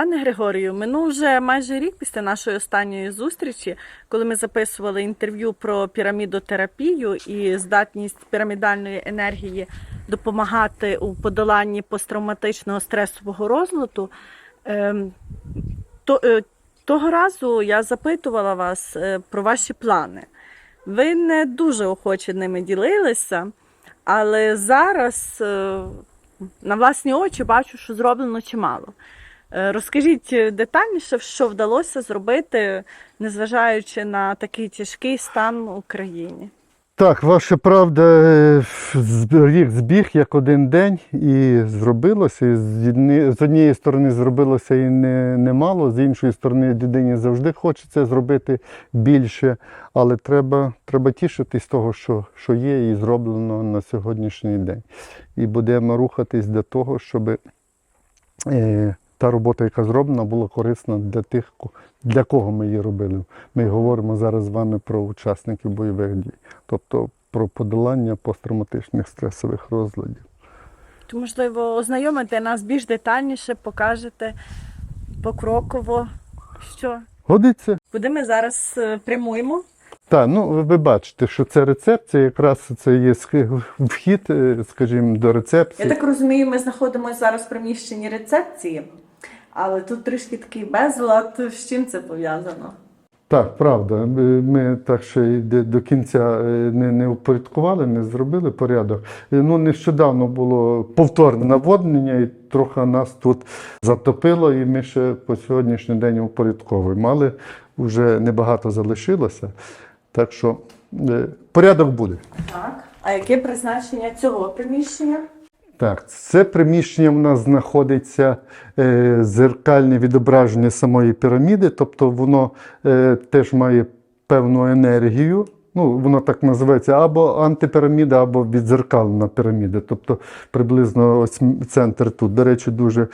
Пане Григорію, минув вже майже рік після нашої останньої зустрічі, коли ми записували інтерв'ю про пірамідотерапію і здатність пірамідальної енергії допомагати у подоланні посттравматичного стресового розладу. Ем, е, того разу я запитувала вас е, про ваші плани. Ви не дуже охоче ними ділилися, але зараз е, на власні очі бачу, що зроблено чимало. Е, Розкажіть детальніше, що вдалося зробити, незважаючи на такий тяжкий стан в Україні. Так, ваша правда, е, рік збіг як один день і зробилося. І з однієї сторони зробилося і не, немало, з іншої сторони людині завжди хочеться зробити більше, але треба, треба тішитись того, що, що є і зроблено на сьогоднішній день. І будемо рухатись до того, щоб е, та робота, яка зроблена, була корисна для тих, для кого ми її робили. Ми говоримо зараз з вами про учасників бойових дій, тобто про подолання посттравматичних стресових розладів. То, можливо, ознайомите нас більш детальніше, покажете покроково, що. Годиться? Куди ми зараз е, прямуємо? Так, ну ви- бачите, що це рецепт, це якраз це є вхід, е, скажімо, до Я так розумію, ми знаходимося зараз в приміщенні рецепції, але тут трішки такий безлад. З чим це пов'язано? Так, правда. Ми- так ще й до кінця е, не, не упорядкували, не зробили порядок. Е, Ну, нещодавно було повторне наводнення, і трохи нас тут затопило, і ми ще по сьогоднішній день упорядковуємо. Але вже небагато залишилося. Так що е, порядок буде. Так. А яке призначення цього приміщення? Так, це приміщення в нас знаходиться е, зеркальне відображення самої піраміди, тобто воно е, теж має певну енергію. Ну, воно так називається або антипіраміда, або відзеркалена піраміда. Тобто приблизно ось центр тут. До речі, дуже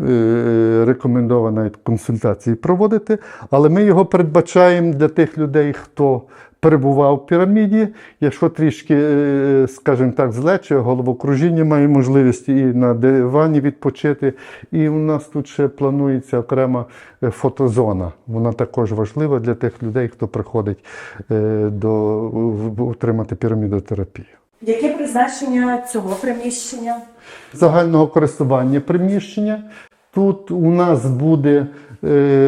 е, рекомендовано консультації проводити. Але ми його передбачаємо для тих людей, хто перебував в піраміді. Якщо трішки, е, скажімо так, злече, головокружіння має можливість і на дивані відпочити. І у нас тут ще планується окрема е, фотозона. Вона також важлива для тих людей, хто приходить е, до отримати пірамідотерапію. Яке призначення цього приміщення? загального користування приміщення. Тут у нас буде,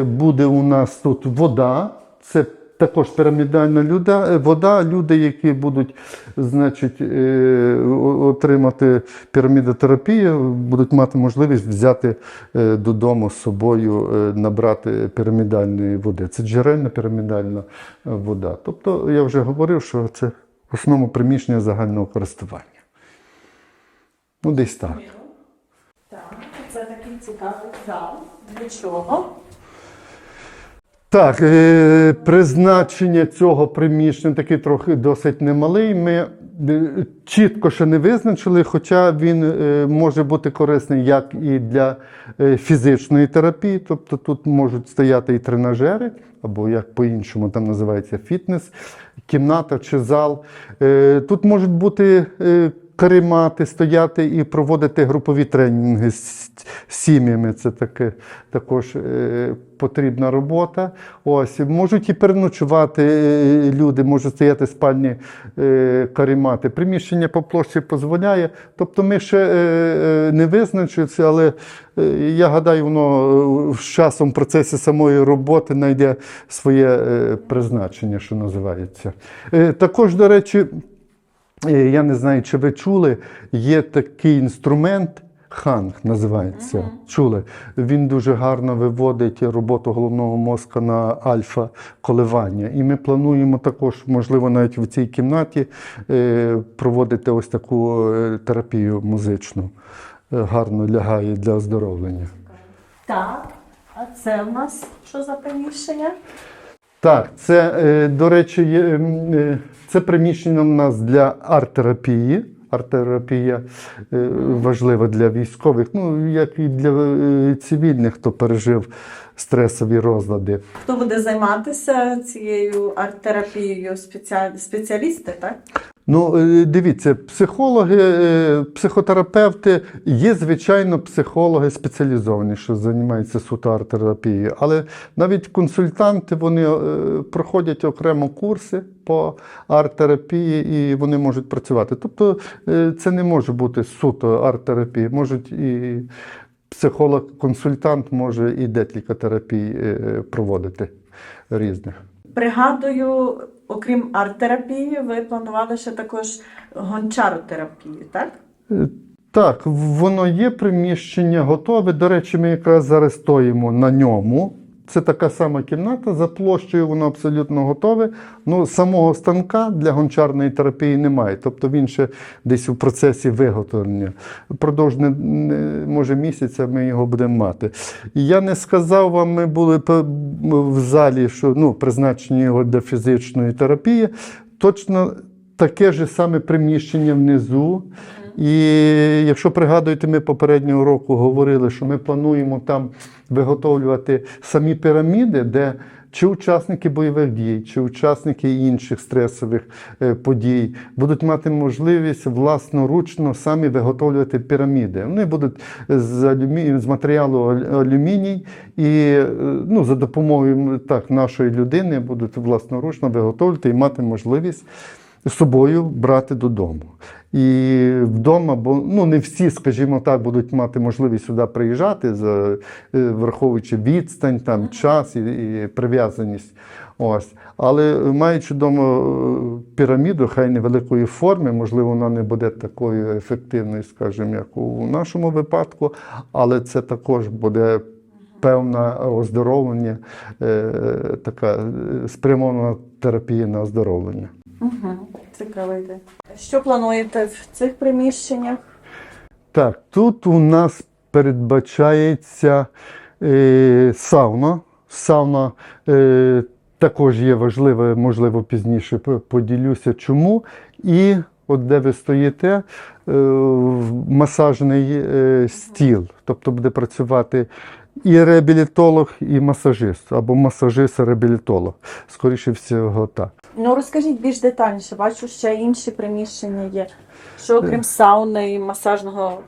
буде у нас тут вода. Це також пірамідальна люда, е, вода. Люди, які будуть значить, е, отримати пірамідотерапію, будуть мати можливість взяти е, додому з собою, набрати пірамідальної води. Це джерельна пірамідальна вода. Тобто я вже говорив, що це в основному приміщення загального користування. Ну, десь так. Так, це такий цікавий зал. Для чого? Так, е, призначення цього приміщення такий трохи досить немалий. Ми е, чітко ще не визначили, хоча він е, може бути корисний як і для фізичної терапії, тобто тут можуть стояти і тренажери, або як по-іншому там називається фітнес, кімната чи зал. Тут можуть бути каремати, стояти і проводити групові тренінги з сім'ями. Це таке також е, потрібна робота. Ось можуть і переночувати е, люди, можуть стояти спальні е, каремати. Приміщення по площі дозволяє. Тобто ми ще не визначилися, але я гадаю, воно з часом в процесі самої роботи знайде своє призначення, що називається. Також, до речі, Я не знаю, чи ви чули, є такий інструмент. Ханг називається. Чули. Він дуже гарно виводить роботу головного мозка на альфа коливання. І ми плануємо також, можливо, навіть в цій кімнаті е, проводити ось таку е, терапію музичну. Е, Гарно лягає для оздоровлення. Так. А це в нас що за приміщення? Так, це, е, до речі, є, е, це приміщення в нас для арт-терапії. Арт-терапія е, важлива для військових, ну як і для цивільних, хто пережив стресові розлади. Хто буде займатися цією арт-терапією? Спеціалісти, так? Ну, е, дивіться, психологи, е, психотерапевти є, звичайно, психологи спеціалізовані, що займаються суто арт-терапією. Але навіть консультанти вони е, проходять окремо курси по арт-терапії і вони можуть працювати. Тобто це не може бути суто арт-терапія. Можуть і психолог-консультант може і декілька терапій проводити різних. Пригадую, окрім арт-терапії, ви планували ще також гончаротерапію, так? Е, Так, воно є приміщення готове. До речі, ми якраз зараз стоїмо на ньому. Це така сама кімната за площею, воно абсолютно готове. Ну, самого станка для гончарної терапії немає. Тобто він ще десь у процесі виготовлення. Продовж може місяця ми його будемо мати. Я не сказав вам, ми були в залі, що ну, призначені його для фізичної терапії. Точно таке ж саме приміщення внизу. І якщо пригадуєте, ми попереднього року говорили, що ми плануємо там виготовлювати самі піраміди, де чи учасники бойових дій, чи учасники інших стресових е, подій будуть мати можливість власноручно самі виготовлювати піраміди. Вони будуть з, алюмі... з матеріалу ал- алюміній і е, ну, за допомогою так, нашої людини будуть власноручно виготовлювати і мати можливість собою брати додому. І вдома, бо ну не всі, скажімо так, будуть мати можливість сюди приїжджати, за, е, враховуючи відстань, там, час і, і прив'язаність. Ось. Але маючи вдома е, піраміду, хай невеликої форми, можливо, вона не буде такою ефективною, скажімо, як у нашому випадку, але це також буде певне оздоровлення, е, така е, спрямована терапія на оздоровлення. Угу. Цікава ідея. Що плануєте в цих приміщеннях? Так, тут у нас передбачається е, сауна. Сауна е, також є важлива, можливо, пізніше поділюся, чому. І от де ви стоїте, е, масажний е, стіл, тобто буде працювати і реабілітолог, і масажист, або масажист-реабілітолог. Скоріше всього, так. Ну розкажіть більш детальніше. Бачу, ще інші приміщення є. Що окрім сауни і масажного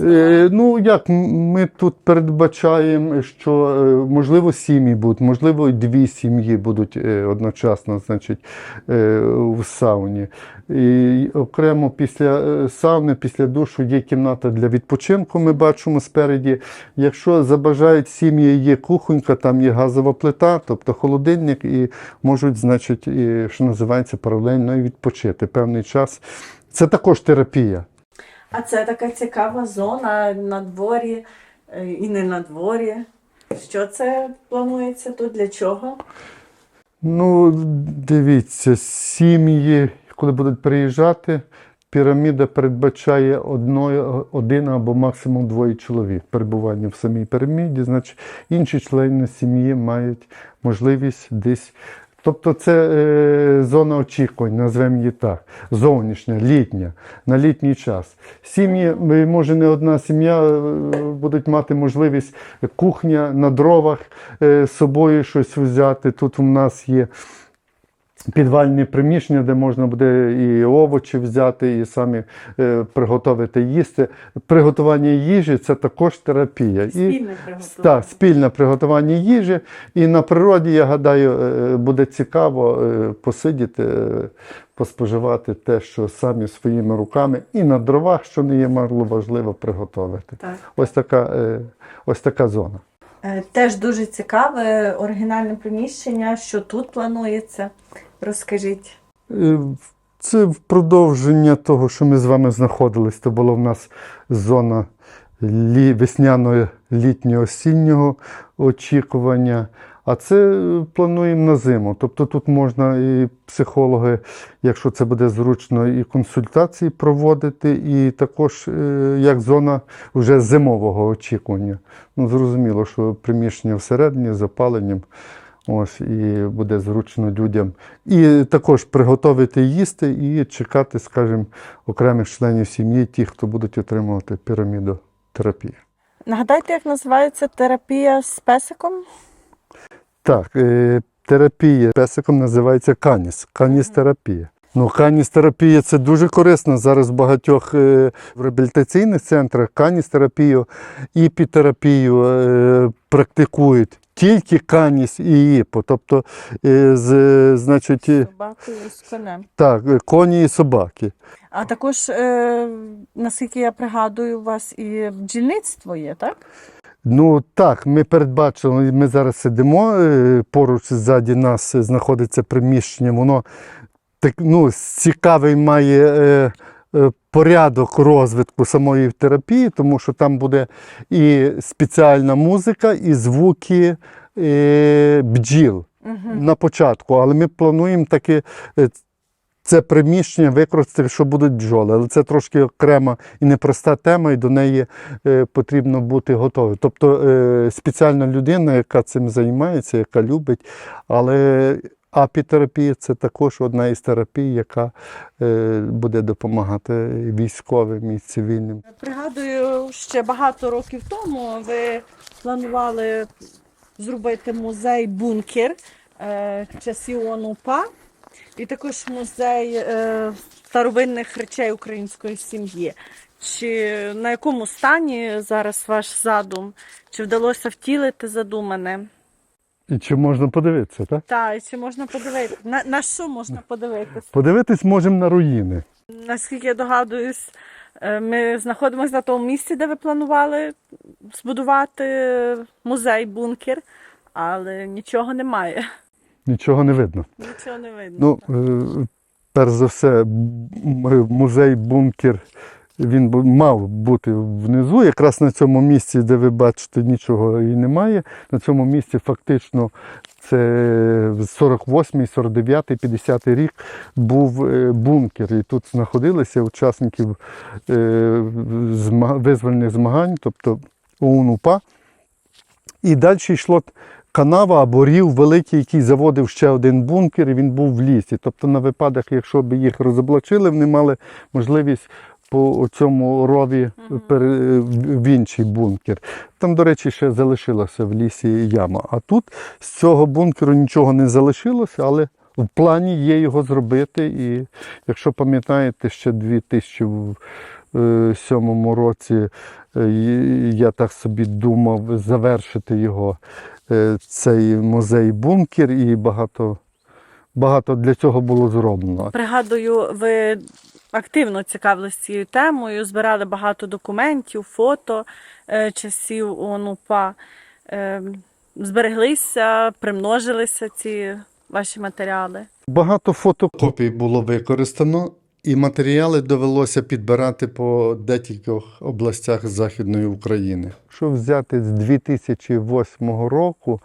Е, Ну як ми тут передбачаємо, що е, можливо сім'ї будуть, можливо, і дві сім'ї будуть е, одночасно, значить, в сауні. І окремо після сауни, після душу є кімната для відпочинку. Ми бачимо спереді. Якщо забажають сім'ї, є кухонька, там є газова плита, тобто холодильник, і можуть, значить, що називається, паралельно і відпочити певний час. Це також терапія. А це така цікава зона на дворі е, і не на дворі. Що це планується тут? Для чого? Ну, дивіться, сім'ї, коли будуть приїжджати, піраміда передбачає одною, один або максимум двоє чоловік перебування в самій піраміді, значить інші члени сім'ї мають можливість десь. Тобто це е, зона очікувань, назвемо її так, зовнішня, літня, на літній час. Сім'ї, е, може не одна сім'я е, будуть мати можливість кухня на дровах е, з собою щось взяти. Тут у нас є підвальні приміщення, де можна буде і овочі взяти, і самі е, приготувати їсти. Приготування їжі це також терапія. І, Спільне приготування. так, спільне приготування їжі. І на природі, я гадаю, е, буде цікаво е, посидіти, е, поспоживати те, що самі своїми руками, і на дровах, що не є мало важливо, приготувати. Так. Ось така, е, ось така зона. Теж дуже цікаве оригінальне приміщення. Що тут планується? Розкажіть. Е, Це продовження того, що ми з вами знаходились. Це була в нас зона лі... весняного літнього осіннього очікування. А це е, плануємо на зиму. Тобто тут можна і психологи, якщо це буде зручно, і консультації проводити, і також е, як зона вже зимового очікування. Ну, зрозуміло, що приміщення всередині з опаленням. Ось і буде зручно людям. І також приготувати їсти і чекати, скажімо, окремих членів сім'ї, ті, хто будуть отримувати пірамідотерапію. Нагадайте, як називається терапія з песиком? Так, е, терапія песиком називається каніс, каніс-терапія. Ну, каністерапія це дуже корисно. Зараз в багатьох е, в реабілітаційних центрах каністерапію, іпітерапію е, практикують. Тільки каніс і іпо. Тобто, е, з, значить, е, Собакою з конем. так, е, коні і собаки. А також, е, наскільки я пригадую, у вас і бджільництво є, так? Ну так, ми передбачили, ми зараз сидимо, е, поруч ззаді нас знаходиться приміщення, воно так, ну, цікавий має е, е, порядок розвитку самої терапії, тому що там буде і спеціальна музика, і звуки е, бджіл Угу. на початку. Але ми плануємо таки. е, Це приміщення використати, що будуть бджоли, але це трошки окрема і непроста тема, і до неї е, потрібно бути готовим. Тобто е, спеціальна людина, яка цим займається, яка любить, але апітерапія це також одна із терапій, яка е, буде допомагати військовим і цивільним. Пригадую, ще багато років тому ви планували зробити музей бункер е, часів ОНУПА і також музей е, старовинних речей української сім'ї. Чи на якому стані зараз ваш задум? Чи вдалося втілити задумане? І чи можна подивитися, так? Та, і чи можна подивитися? На, на що можна подивитися? Подивитись можемо на руїни. Наскільки я догадуюсь, е, ми знаходимося на тому місці, де ви планували збудувати музей, бункер, але нічого немає. Нічого не видно. Нічого не видно. Ну, е, перш за все, музей бункер він мав бути внизу. Якраз на цьому місці, де ви бачите, нічого і немає. На цьому місці фактично це 48-й, 49-й, 50 рік був е, бункер. І тут знаходилися учасників е, визвольних змагань, тобто ОУН-УПА. І далі йшло канава або рів великий, який заводив ще один бункер, і він був в лісі. Тобто на випадок, якщо б їх розоблачили, вони мали можливість по цьому рові в інший бункер. Там, до речі, ще залишилася в лісі яма. А тут з цього бункеру нічого не залишилося, але в плані є його зробити. І якщо пам'ятаєте, ще в 2007 році е, я так собі думав завершити його, е, цей музей-бункер, і багато, багато для цього було зроблено. Пригадую, ви активно цікавились цією темою, збирали багато документів, фото е, часів ОНУПА. Е, збереглися, примножилися ці ваші матеріали. Багато фотокопій було використано, і матеріали довелося підбирати по декількох областях Західної України. Якщо взяти з 2008 року,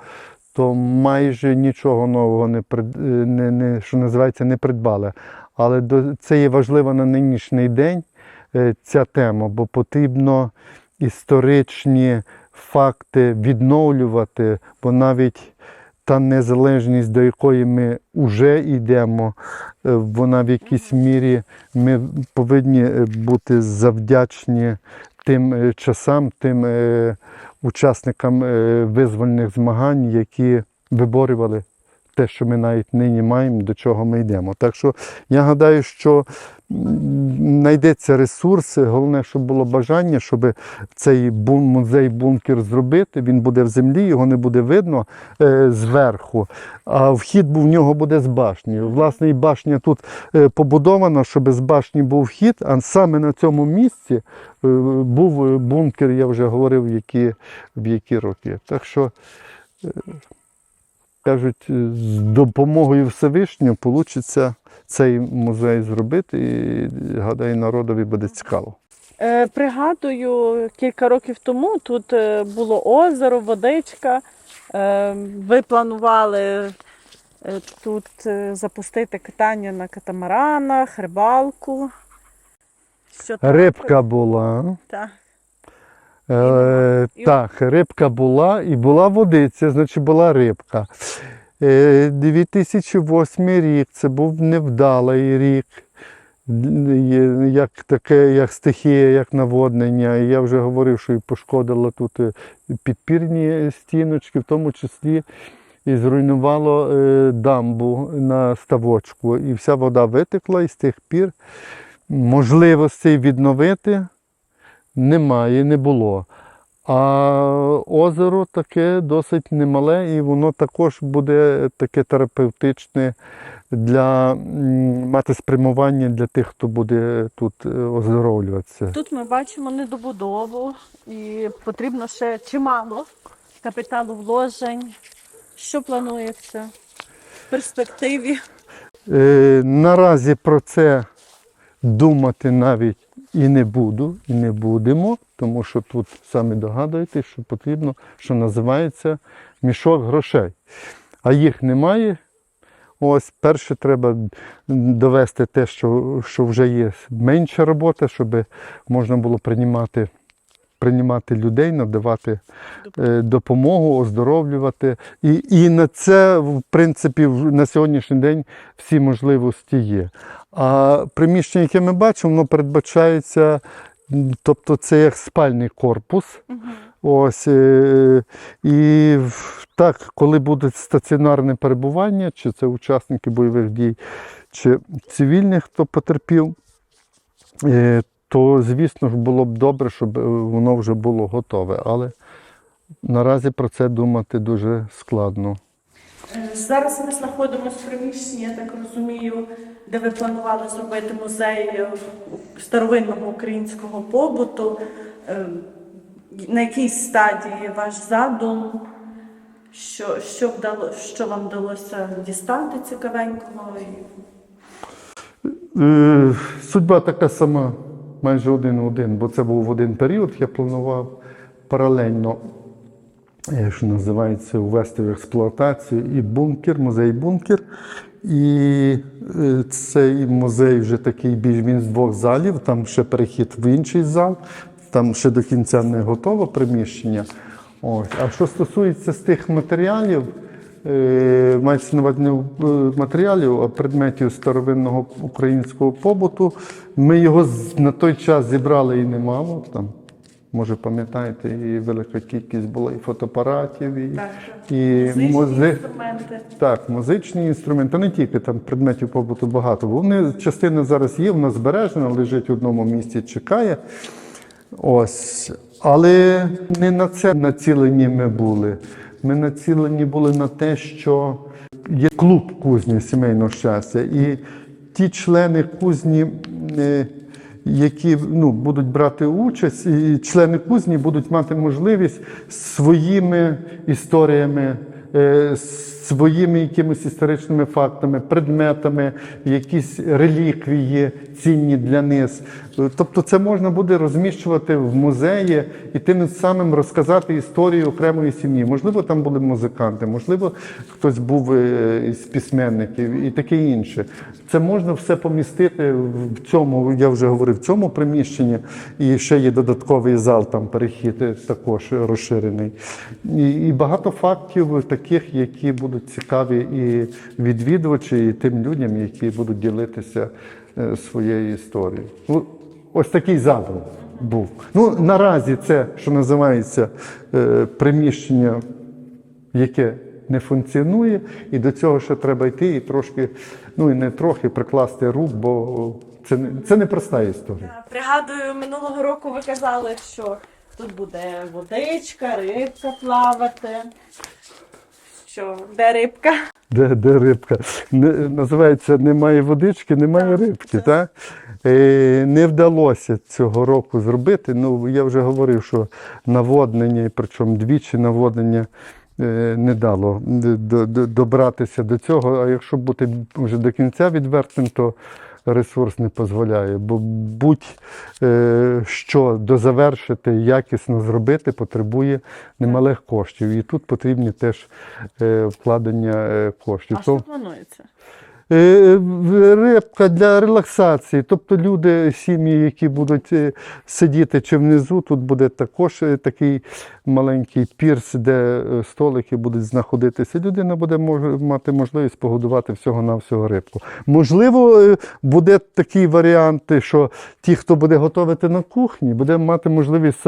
то майже нічого нового не, е, не, не що називається, не придбали. Але це є важливо на нинішній день е, ця тема, бо потрібно історичні факти відновлювати, бо навіть та незалежність, до якої ми вже йдемо, е, вона в якійсь мірі ми повинні е, бути завдячні тим часам, тим учасникам визвольних змагань, які виборювали те, що ми навіть нині маємо, до чого ми йдемо. Так що я гадаю, що знайдеться ресурс. Головне, щоб було бажання, щоб цей музей бункер зробити. Він буде в землі, його не буде видно е, зверху. А вхід в нього буде з башні. Власне, і башня тут е, побудована, щоб з башні був вхід, а саме на цьому місці е, був е, бункер, я вже говорив, які, в які роки. Так що. Кажуть, з допомогою Всевишнього вийде цей музей зробити, і гадаю, народові буде цікаво. Е, пригадую, кілька років тому тут е, було озеро, водичка. Е, ви планували тут запустити катання на катамаранах, рибалку. Що? Рибка була. Так. Е, так, рибка була і була водиця, значить була рибка. Е, 2008 рік це був невдалий рік. Як таке, як стихія, як наводнення. І я вже говорив, що і пошкодила тут е, підпірні стіночки, в тому числі і зруйнувало е, дамбу на ставочку. І вся вода витекла, і з тих пір можливостей відновити немає, не було. А озеро таке досить немале, і воно також буде таке терапевтичне для мати спрямування для тих, хто буде тут е, оздоровлюватися. Тут ми бачимо недобудову і потрібно ще чимало капіталу вложень. Що планується в перспективі? Е, наразі про це думати навіть і не буду, і не будемо, тому що тут самі догадуєтесь, що потрібно, що називається мішок грошей. А їх немає. Ось перше треба довести те, що, що вже є менша робота, щоб можна було приймати, приймати людей, надавати е, допомогу, оздоровлювати. І, і на це, в принципі, на сьогоднішній день всі можливості є. А приміщення, яке ми бачимо, воно передбачається, тобто це як спальний корпус. Ось, е, і так, коли буде стаціонарне перебування, чи це учасники бойових дій, чи цивільних, хто потерпів, е, то, звісно ж, було б добре, щоб е, воно вже було готове. Але наразі про це думати дуже складно. Е, Зараз ми знаходимося в приміщенні, я так розумію, де ви планували зробити музей е, старовинного українського побуту. На якій стадії ваш задум? Що, що, вдало, що вам вдалося дістати цікавенького? Судьба така сама, майже один в один, бо це був в один період. Я планував паралельно, е, що називається, ввести в експлуатацію і бункер, музей бункер. І е, цей музей вже такий більш він з двох залів, там ще перехід в інший зал, там ще до кінця не готове приміщення. Ось. А що стосується з тих матеріалів, мається на увазі не е, матеріалів, а предметів старовинного українського побуту. Ми його на той час зібрали і немало. Там, може, пам'ятаєте, і велика кількість була і фотоапаратів, і, Так, і Музичні музе... інструменти. Так, музичні інструменти, не тільки там предметів побуту багато. Вони частина зараз є, вона збережена, лежить в одному місці, чекає. Ось. Але не на це націлені ми були. Ми націлені були на те, що є клуб кузні сімейного щастя. І ті члени кузні, е, які ну, будуть брати участь, і члени кузні будуть мати можливість своїми історіями е, своїми якимись історичними фактами, предметами, якісь реліквії цінні для них. Тобто це можна буде розміщувати в музеї і тим самим розказати історію окремої сім'ї. Можливо, там були музиканти, можливо, хтось був е, із письменників і таке інше. Це можна все помістити в цьому, я вже говорив, в цьому приміщенні. І ще є додатковий зал, там перехід е, також розширений. І багато фактів таких, які будуть цікаві і відвідувачі, і тим людям, які будуть ділитися е, своєю історією. Ось такий задум був. Ну, наразі це, що називається е, приміщення, яке не функціонує, і до цього ще треба йти і трошки, ну і не трохи прикласти рук, бо це, не- це не проста історія. Пригадую, минулого року ви казали, що тут буде водичка, рибка плавати. Що, де рибка? Де, де рибка? Не, називається Немає водички, немає Так, рибки. Так? Е, не вдалося цього року зробити. Ну, я вже говорив, що наводнення, причому двічі наводнення е, не дало до- добратися до цього. А якщо бути вже до кінця відвертим, то ресурс не дозволяє. Бо будь-що дозавершити, якісно зробити, потребує немалих коштів. І тут потрібні теж е, вкладення е, коштів. А що планується? Е, Рибка для релаксації. Тобто люди, сім'ї, які будуть е, сидіти чи внизу, тут буде також е, такий маленький пірс, де е, столики будуть знаходитися. Людина буде мати можливість погодувати всього-навсього рибку. Можливо, е, буде такий варіант, що ті, хто буде готувати на кухні, буде мати можливість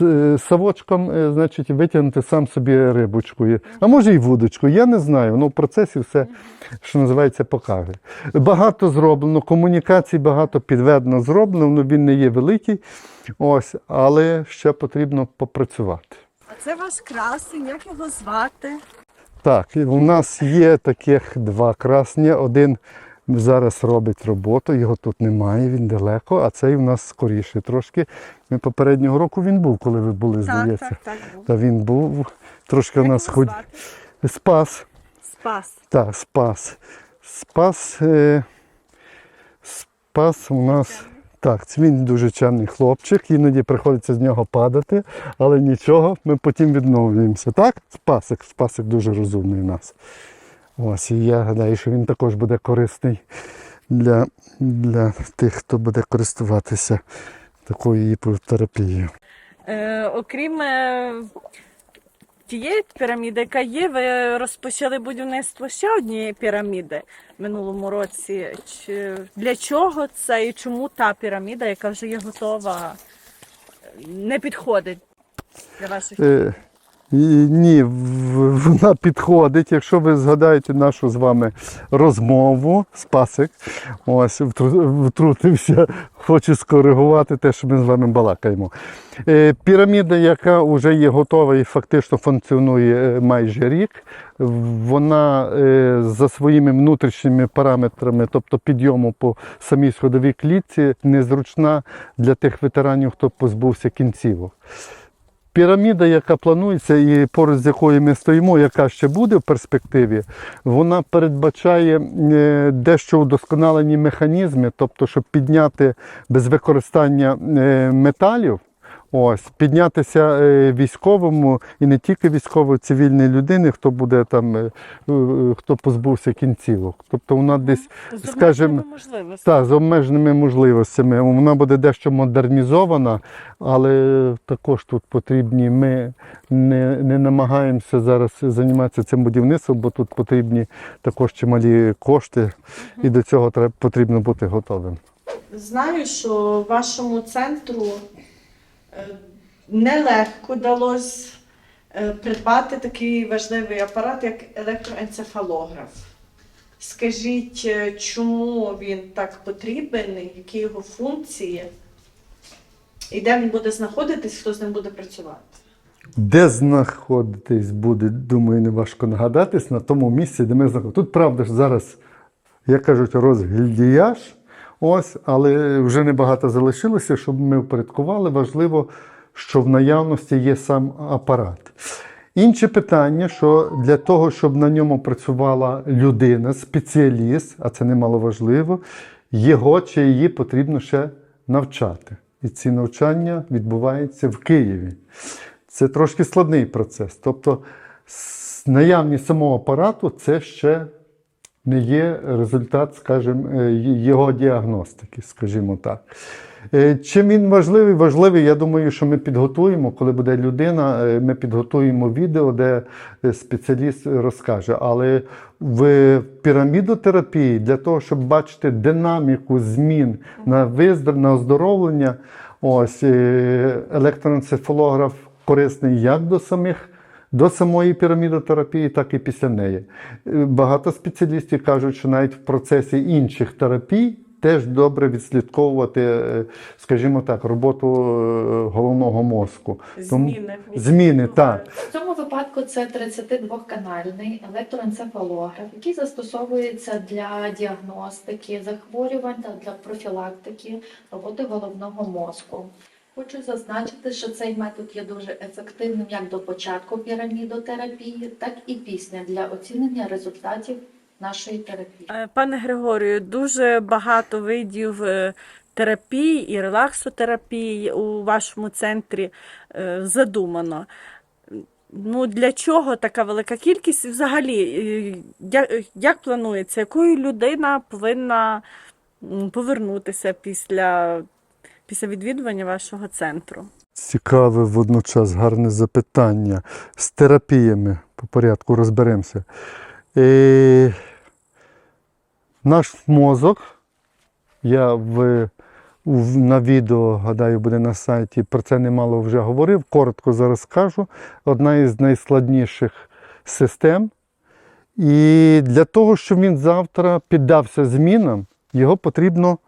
е, савочком значить, витягнути сам собі рибочку. А може і вудочку. Я не знаю. Воно в процесі все, що називається, покаже. Багато зроблено, комунікацій багато підведено зроблено, ну, він не є великий, ось, але ще потрібно попрацювати. А це ваш красень, як його звати? Так, у нас є таких два красні. Один зараз робить роботу, його тут немає, він далеко, а цей у нас скоріше трошки. Ми попереднього року він був, коли ви були, здається. Так, так, так. Та він був трошки у нас звати? Спас. Спас. Так, спас. Спас. Е... Спас у нас. Так, він дуже чемний хлопчик, іноді приходиться з нього падати, але нічого, ми потім відновлюємося. Так? Спасик, спасик дуже розумний у нас. Ось, і я гадаю, що він також буде корисний для, для тих, хто буде користуватися такою іпотерапією. Е, окрім е, тієї піраміди, яка є, ви розпочали будівництво ще однієї піраміди в минулому році. Чи, для чого це і чому та піраміда, яка вже є готова, не підходить для ваших Е, ні, вона підходить. Якщо ви згадаєте нашу з вами розмову, Спасик, ось втрутився, хочу скоригувати те, що ми з вами балакаємо. Е, Піраміда, яка вже є готова і фактично функціонує е, майже рік, вона е, за своїми внутрішніми параметрами, тобто підйому по самій сходовій клітці, незручна для тих ветеранів, хто позбувся кінцівок. Піраміда, яка планується і поруч з якою ми стоїмо, яка ще буде в перспективі, вона передбачає е, дещо удосконалені механізми, тобто, щоб підняти без використання е, металів. Ось, піднятися е, військовому і не тільки військово цивільній людини, хто буде там, е, е, хто позбувся кінцівок. Тобто вона десь, скажімо, з обмеженими можливостями. Вона буде дещо модернізована, але також тут потрібні. Ми не, не намагаємося зараз займатися цим будівництвом, бо тут потрібні також чималі кошти, і до цього треба потрібно бути готовим. Знаю, що вашому центру нелегко вдалося е, придбати такий важливий апарат, як електроенцефалограф. Скажіть, е, чому він так потрібен, які його функції, і де він буде знаходитись, хто з ним буде працювати? Де знаходитись буде, думаю, не важко нагадатись, на тому місці, де ми знаходимося. Тут правда ж зараз, як кажуть, розгільдіяж. Ось, але вже небагато залишилося, щоб ми впорядкували. Важливо, що в наявності є сам апарат. Інше питання, що для того, щоб на ньому працювала людина, спеціаліст, а це немало важливо, його чи її потрібно ще навчати. І ці навчання відбуваються в Києві. Це трошки складний процес. Тобто, наявність самого апарату це ще не є результат, скажімо, е, його діагностики, скажімо так. Е, Чим він важливий? Важливий, я думаю, що ми підготуємо, коли буде людина, е, ми підготуємо відео, де спеціаліст розкаже. Але в пірамідотерапії для того, щоб бачити динаміку змін на виздрав, на оздоровлення, ось електроенцефалограф корисний як до самих до самої пірамідотерапії, так і після неї. Е, Багато спеціалістів кажуть, що навіть в процесі інших терапій теж добре відслідковувати, е, скажімо так, роботу е, головного мозку. Тому- Зміни. Зміни, так. В цьому випадку це 32-канальний електроенцефалограф, який застосовується для діагностики захворювань та для профілактики роботи головного мозку. Хочу зазначити, що цей метод є дуже ефективним як до початку пірамідотерапії, так і після для оцінення результатів нашої терапії. Е, Пане Григорію, дуже багато видів е, терапій і релаксотерапії у вашому центрі е, задумано. Ну, для чого така велика кількість? Взагалі, як, як планується, якою людина повинна повернутися після, після відвідування вашого центру? Цікаве водночас гарне запитання. З терапіями по порядку розберемося. Е, наш мозок, я в, в- на відео, гадаю, буде на сайті, про це немало вже говорив. Коротко зараз скажу. Одна із найскладніших систем. І для того, щоб він завтра піддався змінам, його потрібно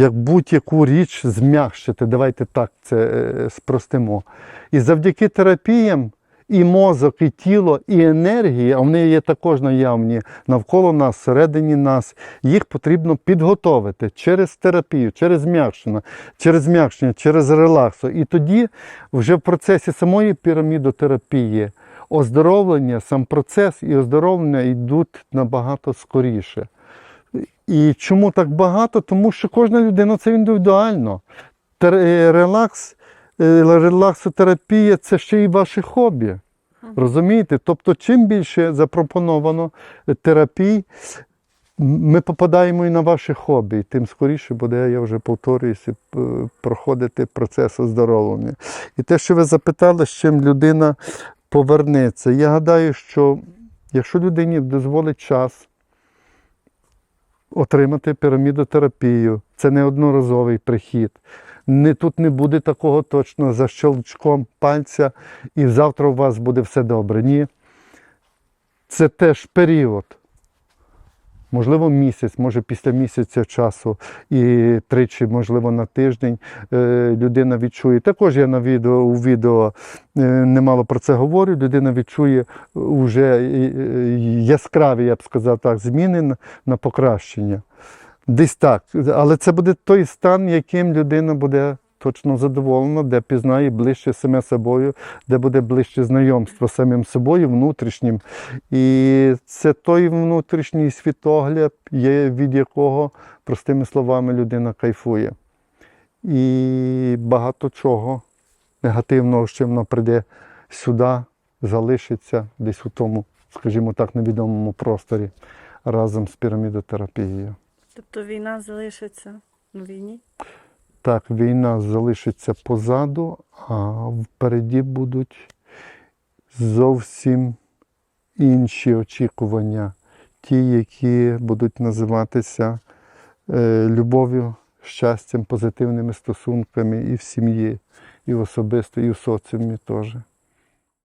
як будь-яку річ зм'якшити. Давайте так це е, спростимо. І завдяки терапіям і мозок, і тіло, і енергія, а вони є також наявні навколо нас, всередині нас, їх потрібно підготовити через терапію, через зм'якшення, через зм'якшення, через релаксу. І тоді вже в процесі самої пірамідотерапії оздоровлення, сам процес і оздоровлення йдуть набагато скоріше. І чому так багато? Тому що кожна людина це індивідуально. Е, Релакс, е, релаксотерапія це ще й ваше хобі. Розумієте? Тобто, чим більше запропоновано е, терапій, ми попадаємо і на ваше хобі, і тим скоріше буде, я вже повторююся, проходити процес оздоровлення. І те, що ви запитали, з чим людина повернеться. Я гадаю, що якщо людині дозволить час, отримати пірамідотерапію. Це не одноразовий прихід. Не, тут не буде такого точно за щелчком пальця, і завтра у вас буде все добре. Ні. Це теж період. Можливо, місяць, може після місяця часу і тричі, можливо, на тиждень е, людина відчує. Також я на відео у відео е, немало про це говорю. Людина відчує вже яскраві, я б сказав так, зміни на покращення. Десь так. Але це буде той стан, яким людина буде точно задоволена, де пізнає ближче саме собою, де буде ближче знайомство з самим собою, внутрішнім. І це той внутрішній світогляд, від якого, простими словами, людина кайфує. І багато чого негативного, чим вона прийде сюди, залишиться десь у тому, скажімо так, невідомому просторі разом з пірамідотерапією. Тобто війна залишиться на війні? Так, війна залишиться позаду, а впереді будуть зовсім інші очікування, ті, які будуть називатися е, любов'ю, щастям, позитивними стосунками і в сім'ї, і в особисто, і в соціумі теж.